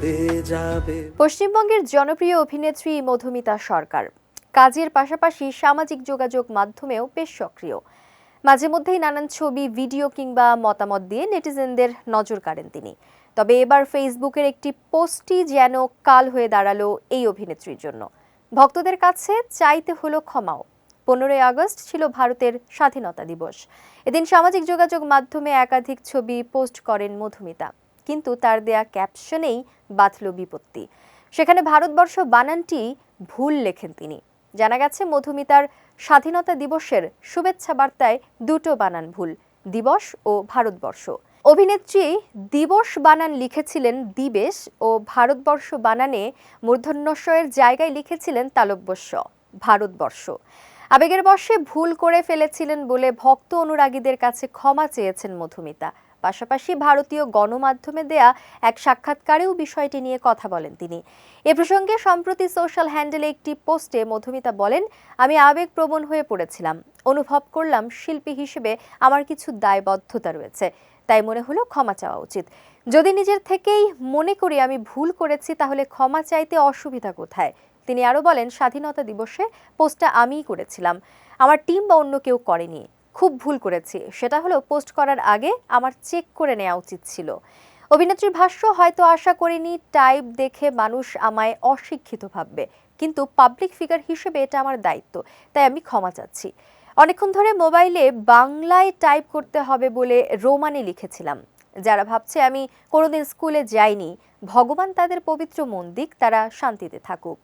উড়ে যাবে। পশ্চিমবঙ্গের জনপ্রিয় অভিনেত্রী মধুমিতা সরকার। কাজের পাশাপাশি সামাজিক যোগাযোগ মাধ্যমেও বেশ সক্রিয়। মাঝে মধ্যেই নানান ছবি, ভিডিও কিংবা মতামত দিয়ে নেটিজেনদের নজর কাড়েন তিনি। তবে এবার ফেসবুকের একটি পোস্টই যেন কাল হয়ে দাঁড়াল এই অভিনেত্রীর জন্য। ভক্তদের কাছে চাইতে হলো ক্ষমাও। পনেরোই আগস্ট ছিল ভারতের স্বাধীনতা দিবস। এদিন সামাজিক যোগাযোগ মাধ্যমে একাধিক ছবি পোস্ট করেন মধুমিতা। কিন্তু তার দেয়া ক্যাপশনেই বাঁধল বিপত্তি। সেখানে ভারতবর্ষ বানানটি ভুল লেখেন তিনি। জানা গেছে, মধুমিতার স্বাধীনতা দিবসের শুভেচ্ছা বার্তায় দুটো বানান ভুল, দিবস ও ভারতবর্ষ। অভিনেত্রী দিবস বানান লিখেছিলেন দিবেশ ও ভারতবর্ষ বানানে মূর্ধন্যস্বয়ের জায়গায় লিখেছিলেন তালব্যস্য, ভারতবর্ষ। আবেগের বর্ষে ভুল করে ফেলেছিলেন বলে ভক্ত অনুরাগীদের কাছে ক্ষমা চেয়েছেন মধুমিতা। পাশাপাশি ভারতীয় গণমাধ্যমে দেয়া এক সাক্ষাৎকারেও বিষয়টি নিয়ে কথা বলেন তিনি। এ প্রসঙ্গে সম্প্রতি সোশ্যাল হ্যান্ডেলে একটি পোস্টে মধুমিতা বলেন, আমি আবেগপ্রবণ হয়ে পড়েছিলাম। অনুভব করলাম শিল্পী হিসেবে আমার কিছু দায়বদ্ধতা রয়েছে। তাই মনে হলো ক্ষমা চাওয়া উচিত। যদি নিজের থেকেই মনে করি আমি ভুল করেছি, তাহলে ক্ষমা চাইতে অসুবিধা কোথায়? তিনি আরও বলেন, স্বাধীনতা দিবসে পোস্টটা আমিই করেছিলাম। আমার টিম বা অন্য কেউ করেনি। খুব ভুল করেছি। সেটা হলো পোস্ট করার আগে আমার চেক করে নেওয়া উচিত ছিল। অভিনেত্রীর ভাষ্য, হয়তো আশা করিনি, টাইপ দেখে মানুষ আমায় অশিক্ষিত ভাববে। কিন্তু পাবলিক ফিগার হিসেবে এটা আমার দায়িত্ব, তাই আমি ক্ষমা চাচ্ছি। অনেকক্ষণ ধরে মোবাইলে বাংলায় টাইপ করতে হবে বলে রোমানে লিখেছিলাম। যারা ভাবছে আমি কোনোদিন স্কুলে যাইনি, ভগবান তাদের পবিত্র মন দিক, তারা শান্তিতে থাকুক।